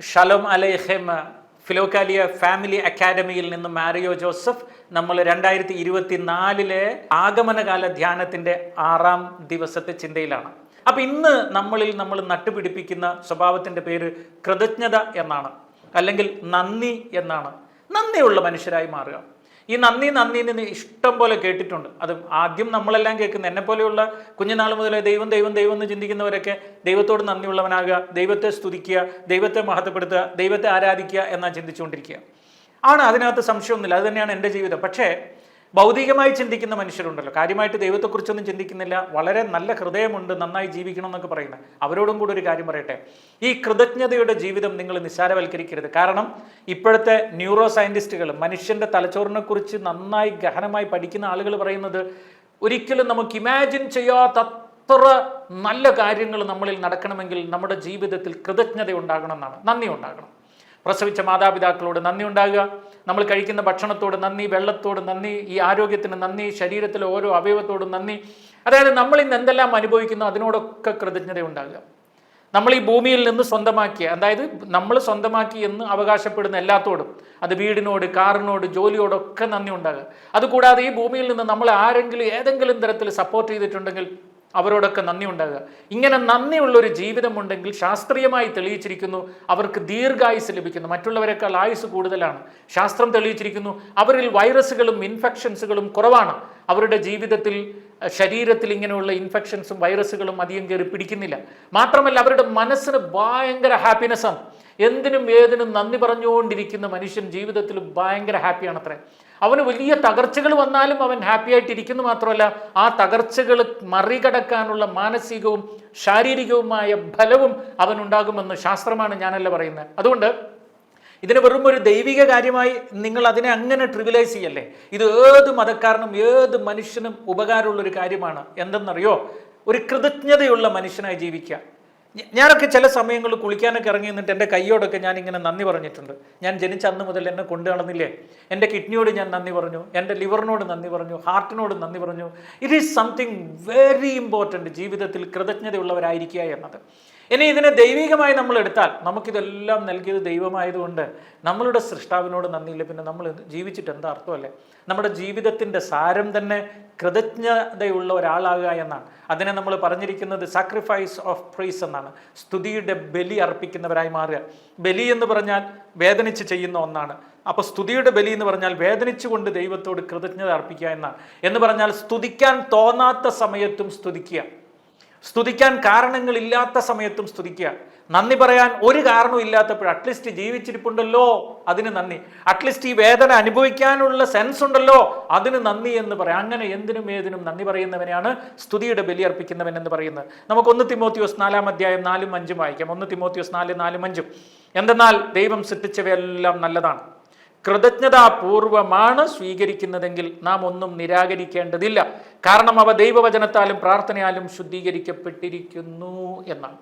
Shalom അലൈഹിം Philokalia family അക്കാദമിയിൽ നിന്ന് മാരിയോ ജോസഫ് നമ്മൾ രണ്ടായിരത്തി ഇരുപത്തി നാലിലെ ആഗമനകാല ധ്യാനത്തിന്റെ ആറാം ദിവസത്തെ ചിന്തയിലാണ്. അപ്പൊ ഇന്ന് നമ്മളിൽ നമ്മൾ നട്ടുപിടിപ്പിക്കുന്ന സ്വഭാവത്തിന്റെ പേര് കൃതജ്ഞത എന്നാണ്. അല്ലെങ്കിൽ നന്ദി എന്നാണ്. നന്ദിയുള്ള മനുഷ്യരായി മാറുക. ഈ നന്ദി നന്ദി നിന്ന് ഇഷ്ടം പോലെ കേട്ടിട്ടുണ്ട്. അത് ആദ്യം നമ്മളെല്ലാം കേൾക്കുന്ന എന്നെ പോലെയുള്ള കുഞ്ഞുനാൾ മുതലേ ദൈവം ദൈവം ദൈവം എന്ന് ചിന്തിക്കുന്നവരൊക്കെ ദൈവത്തോട് നന്ദിയുള്ളവനാകുക ദൈവത്തെ സ്തുതിക്കുക ദൈവത്തെ മഹത്വപ്പെടുത്തുക ദൈവത്തെ ആരാധിക്കുക എന്നാണ് ചിന്തിച്ചുകൊണ്ടിരിക്കുക. ആണ് അതിനകത്ത് സംശയമൊന്നുമില്ല. അത് തന്നെയാണ് എന്റെ ജീവിതം. പക്ഷേ ഭൗതികമായി ചിന്തിക്കുന്ന മനുഷ്യരുണ്ടല്ലോ. കാര്യമായിട്ട് ദൈവത്തെക്കുറിച്ചൊന്നും ചിന്തിക്കുന്നില്ല. വളരെ നല്ല ഹൃദയമുണ്ട്. നന്നായി ജീവിക്കണം എന്നൊക്കെ പറയുന്നത് അവരോടും കൂടി ഒരു കാര്യം പറയട്ടെ. ഈ കൃതജ്ഞതയുടെ ജീവിതം നിങ്ങൾ നിസ്സാരവൽക്കരിക്കരുത്. കാരണം ഇപ്പോഴത്തെ ന്യൂറോ സയന്റിസ്റ്റുകൾ മനുഷ്യന്റെ തലച്ചോറിനെക്കുറിച്ച് നന്നായി ഗഹനമായി പഠിക്കുന്ന ആളുകൾ പറയുന്നത് ഒരിക്കലും നമുക്ക് ഇമാജിൻ ചെയ്യാത്തത്ര നല്ല കാര്യങ്ങൾ നമ്മളിൽ നടക്കണമെങ്കിൽ നമ്മുടെ ജീവിതത്തിൽ കൃതജ്ഞത ഉണ്ടാകണം എന്നാണ്. നന്ദി ഉണ്ടാകണം. പ്രസവിച്ച മാതാപിതാക്കളോട് നന്ദി ഉണ്ടാകുക. നമ്മൾ കഴിക്കുന്ന ഭക്ഷണത്തോട് നന്ദി വെള്ളത്തോട് നന്ദി ഈ ആരോഗ്യത്തിന് നന്ദി ശരീരത്തിലെ ഓരോ അവയവത്തോടും നന്ദി. അതായത് നമ്മൾ ഇന്ന് എന്തെല്ലാം അനുഭവിക്കുന്നു അതിനോടൊക്കെ കൃതജ്ഞത ഉണ്ടാകുക. നമ്മൾ ഈ ഭൂമിയിൽ നിന്ന് സ്വന്തമാക്കിയ അതായത് നമ്മൾ സ്വന്തമാക്കി എന്ന് അവകാശപ്പെടുന്ന എല്ലാത്തോടും അത് വീടിനോട് കാറിനോട് ജോലിയോടൊക്കെ നന്ദി ഉണ്ടാകുക. അതുകൂടാതെ ഈ ഭൂമിയിൽ നിന്ന് നമ്മൾ ആരെങ്കിലും ഏതെങ്കിലും തരത്തിൽ സപ്പോർട്ട് ചെയ്തിട്ടുണ്ടെങ്കിൽ അവരോടൊക്കെ നന്ദി ഉണ്ടാകുക. ഇങ്ങനെ നന്ദിയുള്ള ഒരു ജീവിതമുണ്ടെങ്കിൽ ശാസ്ത്രീയമായി തെളിയിച്ചിരിക്കുന്നു അവർക്ക് ദീർഘായുസ് ലഭിക്കുന്നു. മറ്റുള്ളവരെക്കാൾ ആയുസ് കൂടുതലാണ്. ശാസ്ത്രം തെളിയിച്ചിരിക്കുന്നു അവരിൽ വൈറസുകളും ഇൻഫെക്ഷൻസുകളും കുറവാണ്. അവരുടെ ജീവിതത്തിൽ ശരീരത്തിൽ ഇങ്ങനെയുള്ള ഇൻഫെക്ഷൻസും വൈറസുകളും അധികം കയറി പിടിക്കുന്നില്ല. മാത്രമല്ല അവരുടെ മനസ്സിന് ഭയങ്കര ഹാപ്പിനെസ്സാണ്. എന്തിനും ഏതിനും നന്ദി പറഞ്ഞുകൊണ്ടിരിക്കുന്ന മനുഷ്യൻ ജീവിതത്തിൽ ഭയങ്കര ഹാപ്പിയാണ് അത്രേ അവന് വലിയ തകർച്ചകൾ വന്നാലും അവൻ ഹാപ്പി ആയിട്ടിരിക്കുന്നു മാത്രമല്ല ആ തകർച്ചകൾ മറികടക്കാനുള്ള മാനസികവും ശാരീരികവുമായ ഫലവും അവനുണ്ടാകുമെന്ന് ശാസ്ത്രമാണ് ഞാനല്ല പറയുന്നത്. അതുകൊണ്ട് ഇതിന് വെറും ഒരു ദൈവിക കാര്യമായി നിങ്ങൾ അതിനെ അങ്ങനെ ട്രിവിലൈസ് ചെയ്യല്ലേ? ഇത് ഏത് മതക്കാരനും ഏത് മനുഷ്യനും ഉപകാരമുള്ളൊരു കാര്യമാണ്. എന്തെന്നറിയോ? ഒരു കൃതജ്ഞതയുള്ള മനുഷ്യനായി ജീവിക്കുക. ഞാനൊക്കെ ചില സമയങ്ങളിൽ കുളിക്കാനൊക്കെ ഇറങ്ങി നിന്നിട്ട് എന്റെ കൈയോടൊക്കെ ഞാൻ ഇങ്ങനെ നന്ദി പറഞ്ഞിട്ടുണ്ട്. ഞാൻ ജനിച്ച അന്ന് മുതൽ എന്നെ കൊണ്ടു നടന്നില്ലേ? എന്റെ കിഡ്നിയോട് ഞാൻ നന്ദി പറഞ്ഞു. എന്റെ ലിവറിനോട് നന്ദി പറഞ്ഞു. ഹാർട്ടിനോട് നന്ദി പറഞ്ഞു. It is something very important ജീവിതത്തിൽ കൃതജ്ഞതയുള്ളവരായിരിക്കുക എന്നത്. ഇനി ഇതിനെ ദൈവികമായി നമ്മൾ എടുത്താൽ നമുക്കിതെല്ലാം നൽകിയത് ദൈവമായതുകൊണ്ട് നമ്മളുടെ സൃഷ്ടാവിനോട് നന്ദിയില്ല. പിന്നെ നമ്മൾ ജീവിച്ചിട്ട് എന്താ അർത്ഥമല്ലേ നമ്മുടെ ജീവിതത്തിന്റെ സാരം തന്നെ കൃതജ്ഞതയുള്ള ഒരാളാകുക എന്നാണ്. അതിനെ നമ്മൾ പറഞ്ഞിരിക്കുന്നത് സാക്രിഫൈസ് ഓഫ് പ്രൈസ് എന്നാണ്. സ്തുതിയുടെ ബലി അർപ്പിക്കുന്നവരായി മാറുക. ബലി എന്ന് പറഞ്ഞാൽ വേദനിച്ച് ചെയ്യുന്ന ഒന്നാണ്. അപ്പോൾ സ്തുതിയുടെ ബലി എന്ന് പറഞ്ഞാൽ വേദനിച്ചുകൊണ്ട് ദൈവത്തോട് കൃതജ്ഞത അർപ്പിക്കുക എന്നാണ്. എന്ന് പറഞ്ഞാൽ സ്തുതിക്കാൻ തോന്നാത്ത സമയത്തും സ്തുതിക്കുക. സ്തുതിക്കാൻ കാരണങ്ങളില്ലാത്ത സമയത്തും സ്തുതിക്കുക. നന്ദി പറയാൻ ഒരു കാരണവും ഇല്ലാത്തപ്പോൾ അറ്റ്ലീസ്റ്റ് ജീവിച്ചിരിപ്പുണ്ടല്ലോ അതിന് നന്ദി. അറ്റ്ലീസ്റ്റ് ഈ വേദന അനുഭവിക്കാനുള്ള സെൻസ് ഉണ്ടല്ലോ അതിന് നന്ദി എന്ന് പറയാം. അങ്ങനെ എന്തിനും ഏതിനും നന്ദി പറയുന്നവനെയാണ് സ്തുതിയുടെ ബലി അർപ്പിക്കുന്നവൻ എന്ന് പറയുന്നത്. നമുക്ക് ഒന്ന് തിമോത്തിയോസ് നാലാം അധ്യായം നാലും അഞ്ചും വായിക്കാം. ഒന്ന് തിമോത്തിയോസ് നാല് നാലും അഞ്ചും. എന്തെന്നാൽ ദൈവം സൃഷ്ടിച്ചവയെല്ലാം നല്ലതാണ്. കൃതജ്ഞതാപൂർവമാണ് സ്വീകരിക്കുന്നതെങ്കിൽ നാം ഒന്നും നിരാകരിക്കേണ്ടതില്ല. കാരണം അവ ദൈവവചനത്താലും പ്രാർത്ഥനയാലും ശുദ്ധീകരിക്കപ്പെട്ടിരിക്കുന്നു എന്നാണ്.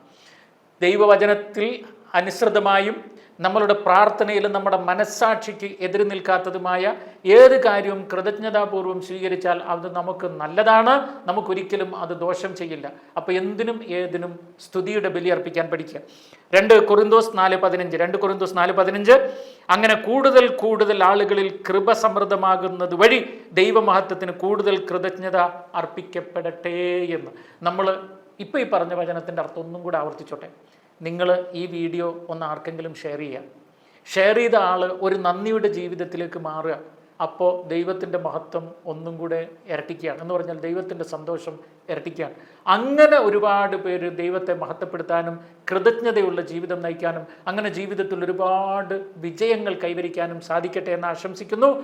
ദൈവവചനത്തിൽ അനുസൃതമായും നമ്മളുടെ പ്രാർത്ഥനയിലും നമ്മുടെ മനസ്സാക്ഷിക്ക് എതിര് നിൽക്കാത്തതുമായ ഏത് കാര്യവും കൃതജ്ഞതാപൂർവം സ്വീകരിച്ചാൽ അത് നമുക്ക് നല്ലതാണ്. നമുക്കൊരിക്കലും അത് ദോഷം ചെയ്യില്ല. അപ്പോൾ എന്തിനും ഏതിനും സ്തുതിയുടെ ബലി അർപ്പിക്കാൻ പഠിക്കുക. രണ്ട് കുറിന്തോസ് നാല് പതിനഞ്ച്. രണ്ട് കുറിന്തോസ് നാല് പതിനഞ്ച്. അങ്ങനെ കൂടുതൽ കൂടുതൽ ആളുകളിൽ കൃപ സമൃദ്ധമാകുന്നത് വഴി ദൈവമഹത്വത്തിന് കൂടുതൽ കൃതജ്ഞത അർപ്പിക്കപ്പെടട്ടെ എന്ന്. നമ്മൾ ഇപ്പോൾ ഈ പറഞ്ഞ വചനത്തിന്റെ അർത്ഥം ഒന്നും കൂടെ ആവർത്തിച്ചോട്ടെ. നിങ്ങൾ ഈ വീഡിയോ ഒന്ന് ആർക്കെങ്കിലും ഷെയർ ചെയ്യുക ഷെയർ ചെയ്ത ആൾ ഒരു നന്ദിയുടെ ജീവിതത്തിലേക്ക് മാറുക. അപ്പോൾ ദൈവത്തിന്റെ മഹത്വം ഒന്നും കൂടെ ഇരട്ടിക്കുകയാണ്. എന്ന് പറഞ്ഞാൽ ദൈവത്തിന്റെ സന്തോഷം ഇരട്ടിക്കുകയാണ്. അങ്ങനെ ഒരുപാട് പേര് ദൈവത്തെ മഹത്വപ്പെടുത്താനും കൃതജ്ഞതയുള്ള ജീവിതം നയിക്കാനും അങ്ങനെ ജീവിതത്തിൽ ഒരുപാട് വിജയങ്ങൾ കൈവരിക്കാനും സാധിക്കട്ടെ എന്ന് ആശംസിക്കുന്നു.